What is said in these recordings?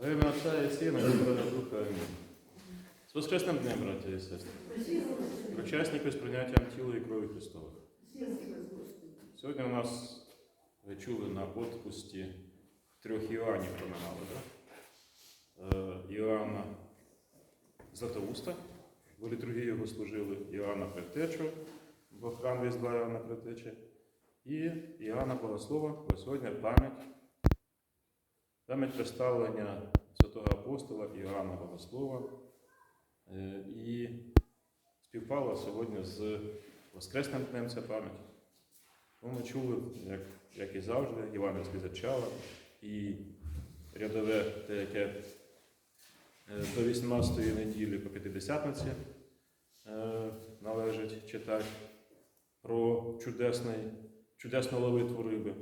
Во ім'я Отця і Сина, і Духа. Амінь. З Воскресним днем, браття і сестри. Причасники з прийняттям тіла і крові Христових. Сьогодні у нас, ви чули, на отпусті трьох Іоаннів проминали, так? Е, Іоанна Златоуста, в літургії його служили Іоанна Предтечу, бо храм Різдва Іоанна Предтечі, і Іоанна Богослова, бо сьогодні пам'ять, пам'ять представлення святого апостола Іоанна Богослова. Е, І співпала сьогодні з Воскресним днем ця пам'ять. Ми чули, як, як і завжди, Іванівське зачало і рядове те, яке е, до 18-ї неділі по П'ятидесятниці е, належить читати про чудесний, чудесну ловитву риби.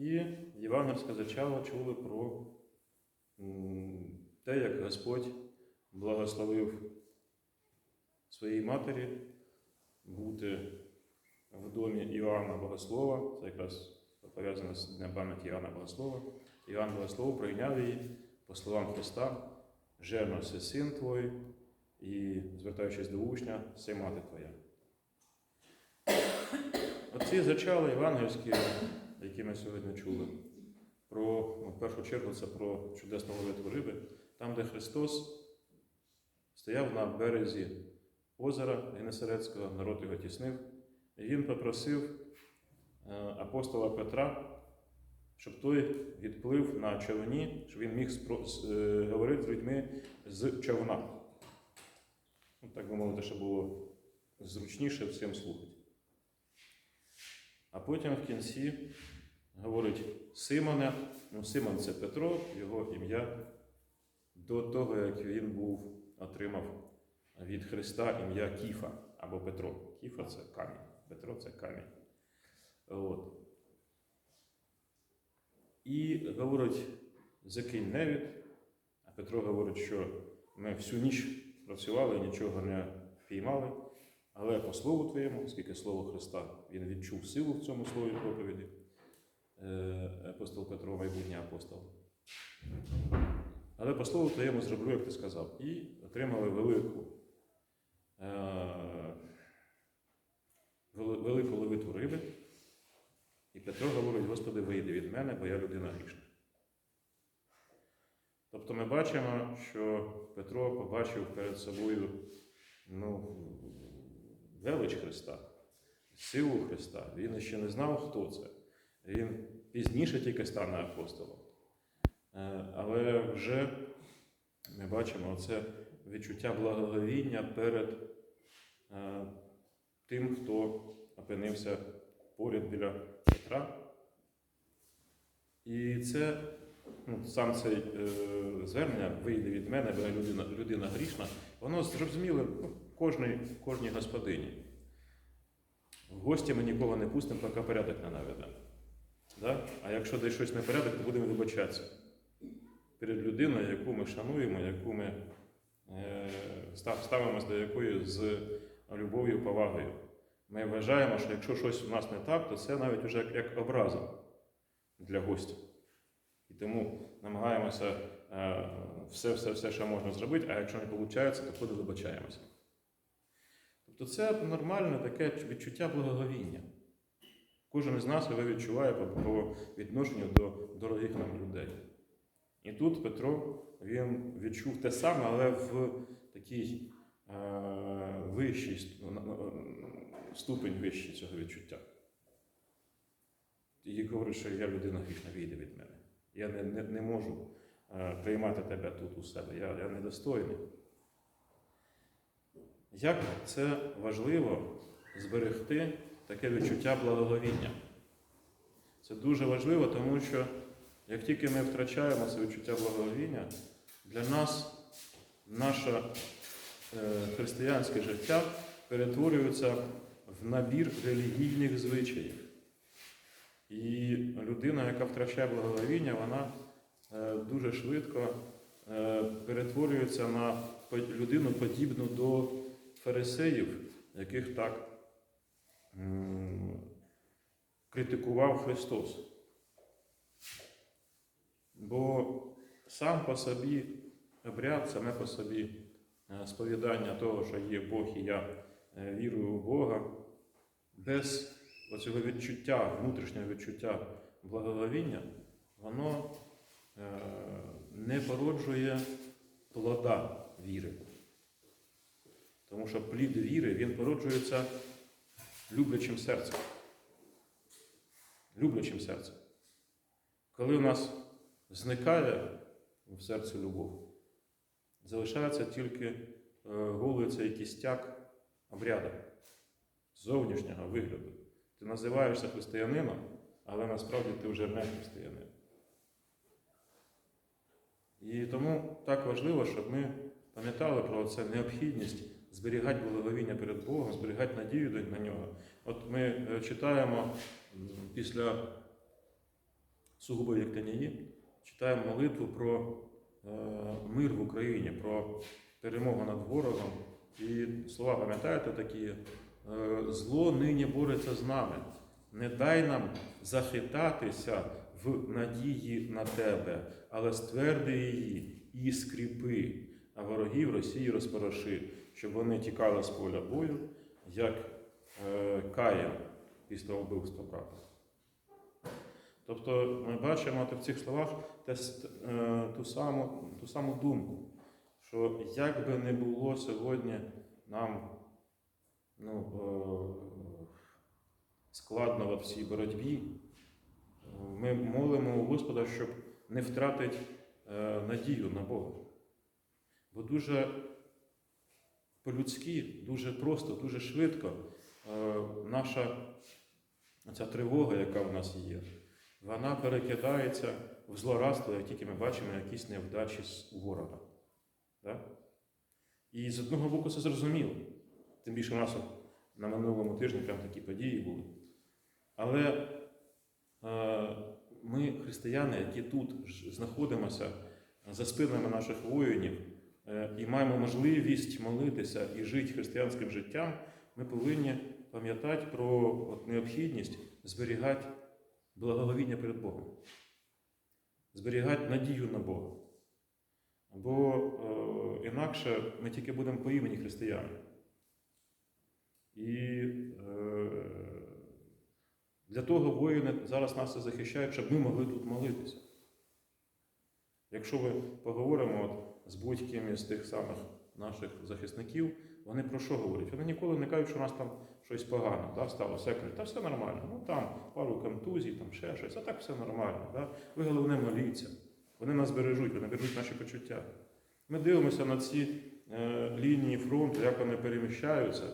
І Євангельське зачало чули про те, як Господь благословив своїй матері бути в домі Іоанна Богослова. Це якраз пов'язано з Днем пам'яті Іоанна Богослова. Іоанн Богослов прийняв її по словам Христа, жерно це син твой, і, звертаючись до учня, це мати твоя. Оці зачали євангельські, які ми сьогодні чули, про, ну, в першу чергу, це про чудесну ловитву риби, там, де Христос стояв на березі озера Генесарецького, народ його тіснив, і він попросив е, апостола Петра, щоб той відплив на човні, щоб він міг е, говорити з людьми з човна. Ну, так би мовити, щоб було зручніше всім слухати. А потім в кінці говорить Симоне, ну Симон це Петро, його ім'я, до того, як він був, отримав від Христа ім'я Кіфа або Петро. Кіфа це камінь, Петро це камінь. От. І говорить, закинь невід, а Петро говорить, що ми всю ніч працювали, нічого не піймали. Але по слову твоєму, оскільки слово Христа, він відчув силу в цьому слові проповіді, апостол Петро, майбутній апостол. Але по слову твоєму зроблю, як ти сказав, і отримали велику, е, велику левиту риби. І Петро говорить, Господи, вийди від мене, бо я людина грішна. Тобто ми бачимо, що Петро побачив перед собою ну, велич Христа, силу Христа. Він ще не знав, хто це. Він пізніше тільки стане апостолом. Е, Але вже ми бачимо це відчуття благоговіння перед е, тим, хто опинився поряд біля Петра. І це ну, сам цей е, звернення вийде від мене, бо я людина, людина грішна, воно зрозуміло ну, кожній, кожній господині. В гості ми нікого не пустимо, поки порядок не наведемо. Да? А якщо десь щось не порядок, то будемо вибачатися перед людиною, яку ми шануємо, яку ми е, ставимося до якої з любов'ю, повагою. Ми вважаємо, що якщо щось у нас не так, то це навіть вже як, як образа для гостя. І тому намагаємося е, все, все, все, що можна зробити, а якщо не виходить, то тоді вибачаємося. Тобто це нормальне таке відчуття благоговіння. Кожен із нас його відчуває по, відношенню до дорогих нам людей. І тут Петро він відчув те саме, але в такій е, вищій ст- на- на- ступень вищий цього відчуття. І говорить, що я людина грішна, вийде від мене. Я не, не, не можу е, приймати тебе тут у себе. Я, я недостойний. Як це важливо зберегти таке відчуття благоговіння? Це дуже важливо, тому що як тільки ми втрачаємо це відчуття благоговіння, для нас наше християнське життя перетворюється в набір релігійних звичаїв. І людина, яка втрачає благоговіння, вона е, дуже швидко е, перетворюється на людину подібну до фарисеїв, яких так критикував Христос. Бо сам по собі обряд, саме по собі е, сповідання того, що є Бог і я е, вірую у Бога, без оцього відчуття, внутрішнього відчуття благоговіння, воно е, не породжує плода віри. Тому що плід віри він породжується люблячим серцем. Люблячим серцем. Коли у нас зникає в серці любов, залишається тільки е, голий цей кістяк обряду, зовнішнього вигляду. Ти називаєшся християнином, але насправді ти вже не християнин. І тому так важливо, щоб ми пам'ятали про це необхідність зберігати благовіння перед Богом, зберігати надію на нього. От ми е, читаємо після сугубо Єктанії, читаємо молитву про е, мир в Україні, про перемогу над ворогом. І слова пам'ятаєте такі: е, зло нині бореться з нами. Не дай нам захитатися в надії на тебе, але стверди її і скріпи, а ворогів Росії розпороши, щоб вони тікали з поля бою, як е, Каїн після вбивства брата. Тобто ми бачимо в цих словах те, е, ту, саму, ту саму думку, що як би не було сьогодні нам ну, е, складно в цій боротьбі, ми молимо у Господа, щоб не втратити е, надію на Бога. Бо дуже по-людськи, дуже просто, дуже швидко е, наша ця тривога, яка в нас є, вона перекидається в злорадство, як тільки ми бачимо якісь невдачі з ворога. Да? І з одного боку це зрозуміло. Тим більше у нас на минулому тижні прям такі події були. Але е, ми, християни, які тут знаходимося за спинами наших воїнів і маємо можливість молитися і жити християнським життям, ми повинні пам'ятати про от, необхідність зберігати благоговіння перед Богом, зберігати надію на Бога. Бо е, інакше ми тільки будемо по імені християни. І е, для того воїни зараз нас захищають, щоб ми могли тут молитися. Якщо ми поговоримо з будь-ким із тих самих наших захисників, вони про що говорять? Вони ніколи не кажуть, що у нас там щось погано да, сталося. Я кажу, та все нормально. Ну там пару контузій, там ще щось, а так все нормально. Да? Ви головне моліться. Вони нас бережуть, вони бережуть наші почуття. Ми дивимося на ці е, лінії фронту, як вони переміщаються.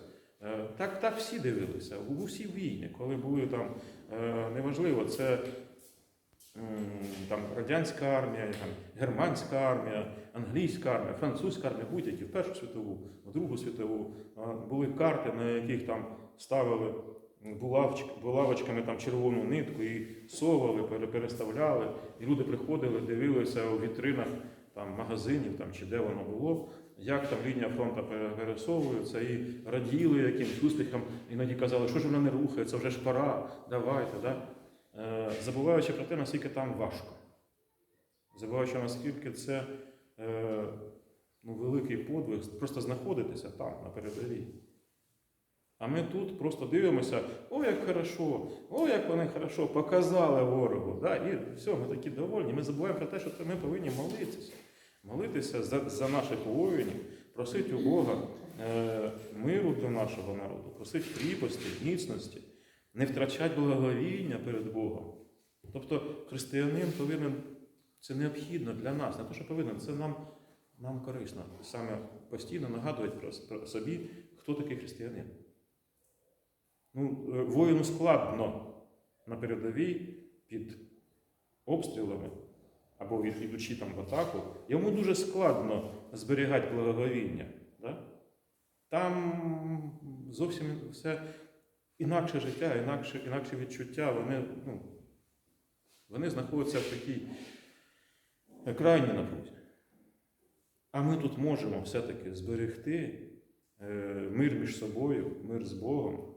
Е, так, так всі дивилися. У всі війни, коли були там, е, неважливо, це там, радянська армія, там, германська армія, англійська армія, французька армія, будь-які в Першу світову, в Другу світову. були карти, на яких там ставили булавочками там, червону нитку і совали, переставляли. І люди приходили, дивилися у вітринах там, магазинів там, чи де воно було, як там лінія фронту пере- пересовується, і раділи якимсь успіхом, іноді казали, що ж вона не рухається, вже ж пора, давайте. Да? Е, забуваючи про те, наскільки там важко. Забуваючи, наскільки це е, ну, великий подвиг, просто знаходитися там, на передовій. А ми тут просто дивимося, о, як хорошо, о, як вони хорошо показали ворогу. Да? І все, ми такі довольні. Ми забуваємо про те, що ми повинні молитися. Молитися за, за наших воїнів, просити у Бога е, миру для нашого народу, просити кріпості, міцності, не втрачати благовіння перед Богом. Тобто християнин повинен, це необхідно для нас, не те, що повинен, це нам, нам корисно. Саме постійно нагадувати про, про собі, хто такий християнин. Ну, е, воїну складно на передовій під обстрілами або ідучи там в атаку, йому дуже складно зберігати благоговіння. Да? Там зовсім все інакше життя, інакше, інакше відчуття. Вони, ну, вони знаходяться в такій е, крайній напрузі. А ми тут можемо все-таки зберегти е, мир між собою, мир з Богом.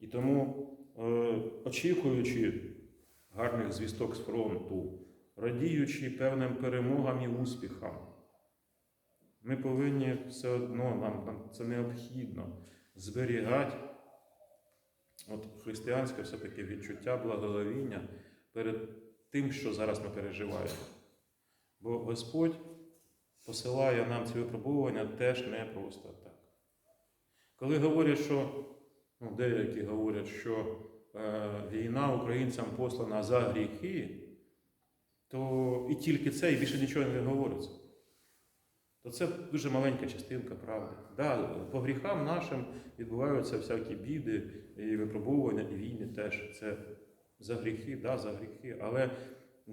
І тому, е, очікуючи гарних звісток з фронту, радіючи певним перемогам і успіхам. Ми повинні все одно, нам, нам це необхідно зберігати от християнське все-таки відчуття благоговіння перед тим, що зараз ми переживаємо. Бо Господь посилає нам ці випробування теж не просто так. Коли говорять, що ну, деякі говорять, що е, війна українцям послана за гріхи, то і тільки це, і більше нічого не говориться. То це дуже маленька частинка правди. Да, по гріхам нашим відбуваються всякі біди, і випробування, і війни теж. Це за гріхи, да, за гріхи. Але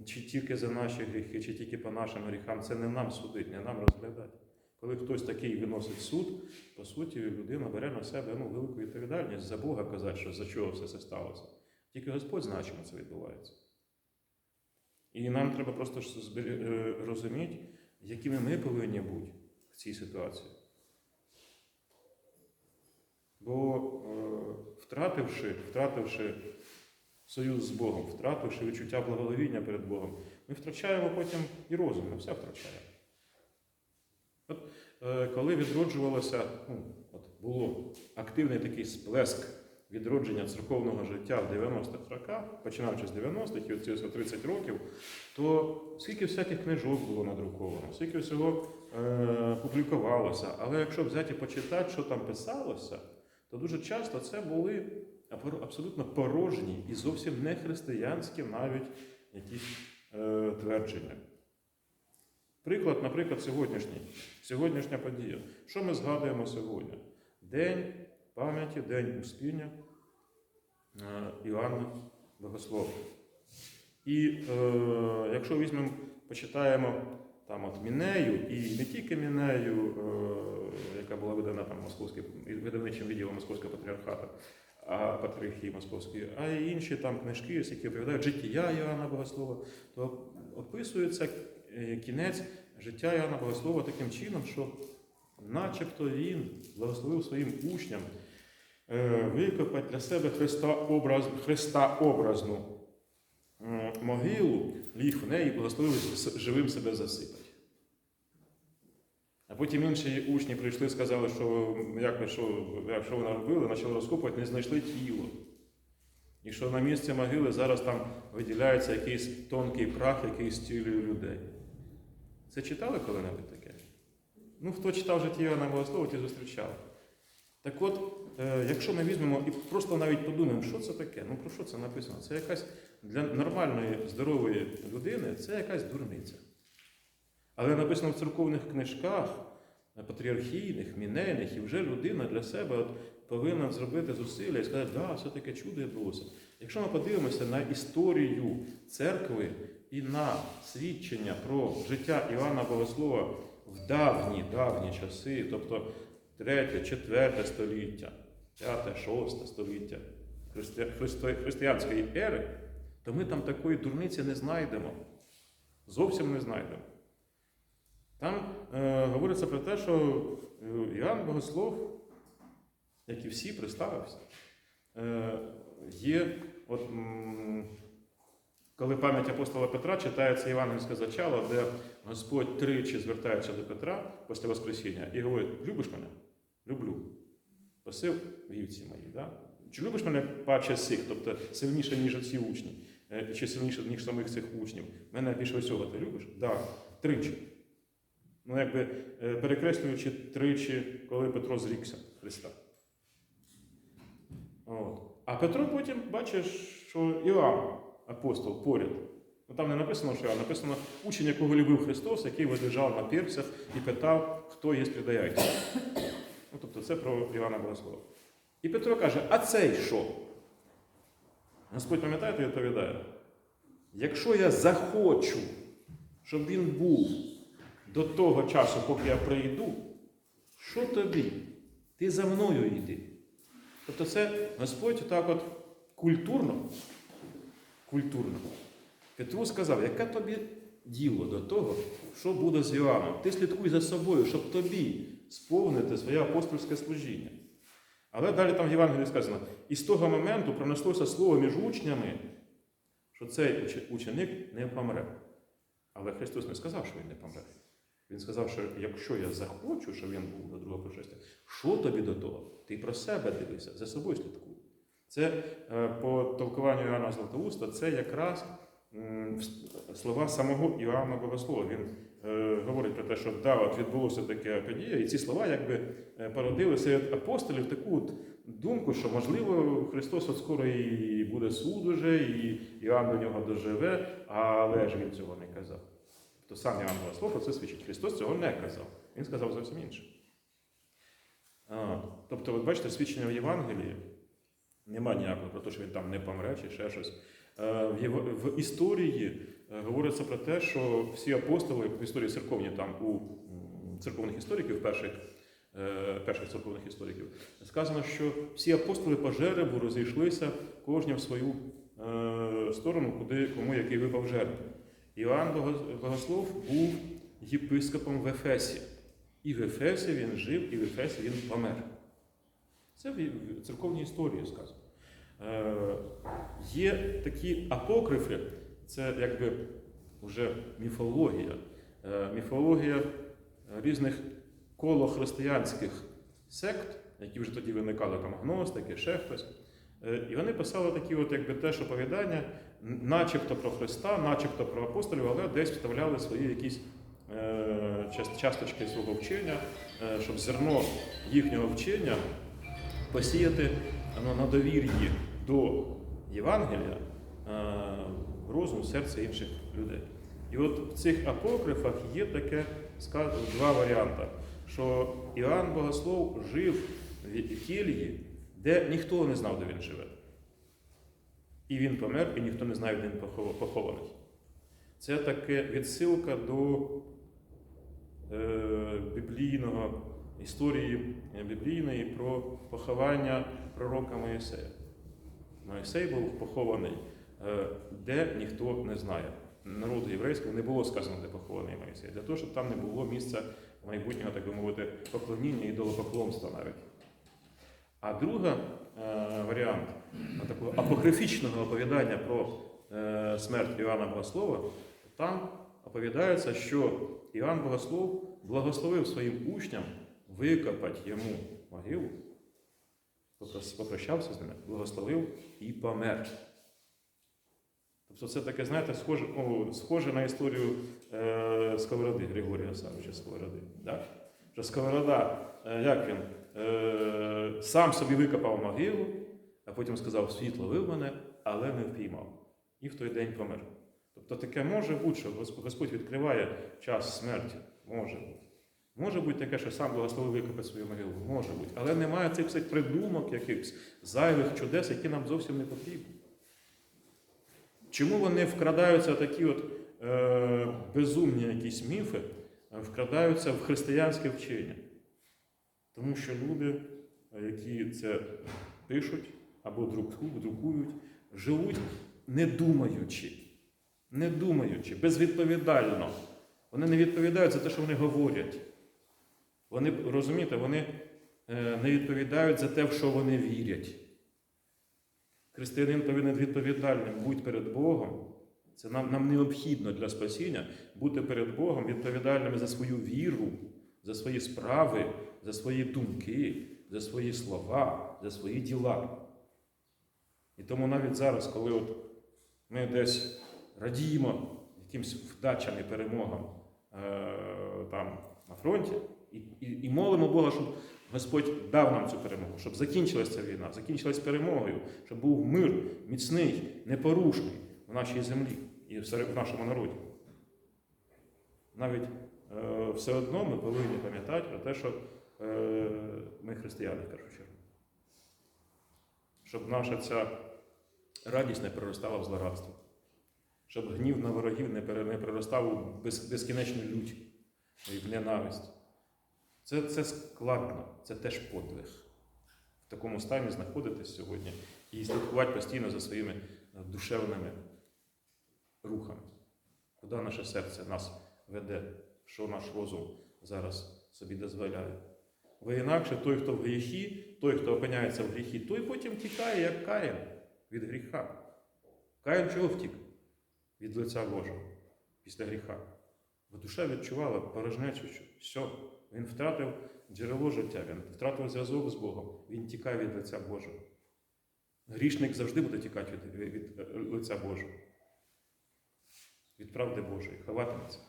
чи тільки за наші гріхи, чи тільки по нашим гріхам, це не нам судить, не нам розглядати. Коли хтось такий виносить суд, по суті, людина бере на себе ну, велику відповідальність за Бога казати, що за чого все це сталося. Тільки Господь знає, чому це відбувається. І нам треба просто е, розуміти, якими ми повинні бути в цій ситуації. Бо е, втративши, втративши союз з Богом, втративши відчуття благовоління перед Богом, ми втрачаємо потім і розум, ми все втрачаємо. От е, коли відроджувалося, ну, от було активний такий сплеск відродження церковного життя в 90-х роках, починаючи з 90-х і оці ось 30 років, то скільки всяких книжок було надруковано, скільки всього е, публікувалося. Але якщо взяти і почитати, що там писалося, то дуже часто це були абсолютно порожні і зовсім не християнські навіть якісь е, твердження. Приклад, наприклад, сьогоднішній. Сьогоднішня подія. Що ми згадуємо сьогодні? День пам'яті, День Успіння е, Іоанна Богослова. І е, якщо візьмемо, почитаємо там от Мінею, і не тільки Мінею, е, яка була видана там московським видавничим відділом Московського патріархату, а патріархії Московської, а й інші там книжки, які оповідають життя Іоанна Богослова, то описується е, кінець життя Іоанна Богослова таким чином, що начебто він благословив своїм учням е, викопати для себе Христа, образ, Христа образну могилу, ліг в неї і благословив живим себе засипати. А потім інші учні прийшли і сказали, що як що, як, що ви наробили, почали розкопувати, не знайшли тіло. І що на місці могили зараз там виділяється якийсь тонкий прах, який зцілює людей. Це читали коли-небудь таке? Ну, хто читав життя Івана Богослова, ті зустрічали. Так от, якщо ми візьмемо і просто навіть подумаємо, що це таке, ну про що це написано? Це якась для нормальної, здорової людини, це якась дурниця. Але написано в церковних книжках, е, патріархійних, мінейних, і вже людина для себе от повинна зробити зусилля і сказати, да, все таке чудо відбулося. Якщо ми подивимося на історію церкви і на свідчення про життя Івана Богослова в давні, давні часи, тобто 3, 4 століття, 5, 6 століття христи- христи- християнської ери, то ми там такої дурниці не знайдемо. Зовсім не знайдемо. Там е, говориться про те, що е, Іоанн Богослов, як і всі, представився. Е, є, от, коли пам'ять апостола Петра читається євангельське зачало, де Господь тричі звертається до Петра після Воскресіння і говорить: любиш мене? Люблю. Пасив вівці мої. Да? Чи любиш мене паче сих, тобто сильніше, ніж всі учні, Е, чи сильніше, ніж самих цих учнів? Мене більше всього ти любиш? Так, да. тричі. Ну, якби е, перекреслюючи тричі, коли Петро зрікся Христа. От. А Петро потім бачиш, що Іоанн, апостол, поряд. Ну, там не написано, що Іоанн, написано учень, якого любив Христос, який лежав на перцях і питав, хто є предаяйте. Ну, тобто це про Іоанна Богослова. І Петро каже: а цей що? Господь пам'ятаєте, відповідає: якщо я захочу, щоб він був до того часу, поки я прийду, що тобі? Ти за мною йди. Тобто це Господь так от культурно, культурно Петру сказав, яке тобі діло до того, що буде з Іоанном? Ти слідкуй за собою, щоб тобі сповнити своє апостольське служіння. Але далі там в Євангелії сказано, і з того моменту пронеслося слово між учнями, що цей ученик не помре. Але Христос не сказав, що Він не помре. Він сказав, що якщо я захочу, щоб він був до другого пришестя, що тобі до того? Ти про себе дивися, за собою слідкуй. Це е, по толкуванню Іоанна Златоуста, це якраз слова самого Іоанна Богослова. Він говорить про те, що да, от відбулося таке подія, і ці слова якби е, породили серед апостолів таку от думку, що можливо Христос от скоро і буде суд уже, і Іоанн до нього доживе, але ж він цього не казав. То сам Іоанн Богослов про це свідчить. Христос цього не казав. Він сказав зовсім інше. А, тобто, от бачите, свідчення в Євангелії нема ніякого про те, що він там не помре чи ще щось. Е, В, історії е, говориться про те, що всі апостоли в історії церковні, там у церковних істориків, перших, е, перших церковних істориків, сказано, що всі апостоли по жеребу розійшлися кожні в свою е, сторону, куди кому який випав жереб. Іоанн Богослов був єпископом в Ефесі. І в Ефесі він жив, і в Ефесі він помер. Це в церковній історії сказано. Е, є такі апокрифи, це якби вже міфологія. Е, міфологія різних колохристиянських сект, які вже тоді виникали, там гностики, ще хтось. Е, І вони писали такі, от якби теж оповідання, начебто про Христа, начебто про апостолів, але десь вставляли свої якісь е, часточки свого вчення, е, щоб зерно їхнього вчення посіяти ну, на довір'ї до Євангелія е, розум, серце інших людей. І от в цих апокрифах є таке ска- два варіанти, що Іоанн Богослов жив в кельї, де ніхто не знав, де він живе. І він помер, і ніхто не знає, де він похований. Це таке відсилка до е, біблійного історії біблійної про поховання пророка Моїсея. Моїсей був похований, де ніхто не знає. Народу єврейського не було сказано, де похований Моїсей, для того, щоб там не було місця майбутнього, так би мовити, поклоніння ідолопоклонства навіть. А друга е, варіант е, такого апокрифічного оповідання про е, смерть Іоанна Богослова, там оповідається, що Іоанн Богослов благословив своїм учням викопати йому могилу, попрощався з ними, благословив і помер. Тобто це таке, знаєте, схоже, ну, схоже на історію е, Сковороди, Григорія Савича Сковороди. Да? Що Сковорода, е, як він, е, сам собі викопав могилу, а потім сказав, світ ловив мене, але не впіймав. І в той день помер. Тобто таке може бути, що Господь відкриває час смерті. Може бути. Може бути таке, що сам благословив викопати свою могилу. Може бути. Але немає цих придумок, якихось зайвих чудес, які нам зовсім не потрібні. Чому вони вкрадаються такі от е, безумні якісь міфи, вкрадаються в християнське вчення? Тому що люди, які це пишуть або друкують, живуть не думаючи, не думаючи, безвідповідально. Вони не відповідають за те, що вони говорять. Вони, розумієте, вони е, не відповідають за те, в що вони вірять. Християнин повинен відповідальним бути перед Богом. Це нам, нам необхідно для спасіння бути перед Богом відповідальними за свою віру, за свої справи, за свої думки, за свої слова, за свої діла. І тому навіть зараз, коли от ми десь радіємо якимсь вдачам і перемогам е, там на фронті, і, і, і молимо Бога, щоб Господь дав нам цю перемогу, щоб закінчилася ця війна, закінчилась перемогою, щоб був мир міцний, непорушний в нашій землі і в нашому народі. Навіть е, все одно ми повинні пам'ятати про те, що е, ми християни в першу чергу. Щоб наша ця радість не переростала в злорадство, щоб гнів на ворогів не пере- переростав у безкінечну лють і в ненависть. Це, це складно, це теж подвиг. В такому стані знаходитись сьогодні і слідкувати постійно за своїми е, душевними рухами. Куди наше серце нас веде, що наш розум зараз собі дозволяє. Бо інакше той, хто в гріхі, той, хто опиняється в гріхі, той потім тікає, як Каїн від гріха. Каїн чого втік? Від лиця Божого. після гріха. Бо душа відчувала порожнечу, що все, він втратив джерело життя, він втратив зв'язок з Богом, він тікає від лиця Божого. Грішник завжди буде тікати від, від, е, лиця Божого, від правди Божої, ховатиметься.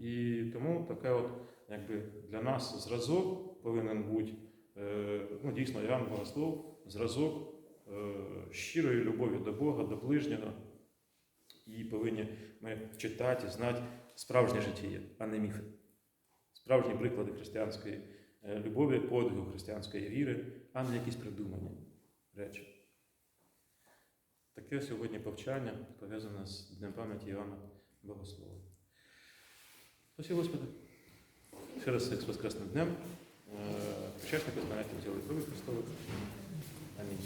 І тому таке от, якби для нас зразок повинен бути е, ну, дійсно Іоанн Богослов, зразок е, щирої любові до Бога, до ближнього. І повинні ми читати, знати справжнє життя, а не міфи. Справжні приклади християнської е, любові, подвигу християнської віри, а не якісь придумані речі. Таке сьогодні повчання пов'язане з Днем пам'яті Івана Богослова. Спасибо, Господи. Ще раз з Воскресним днем. Е, Причасників з поняттям і крові Христових. Амінь.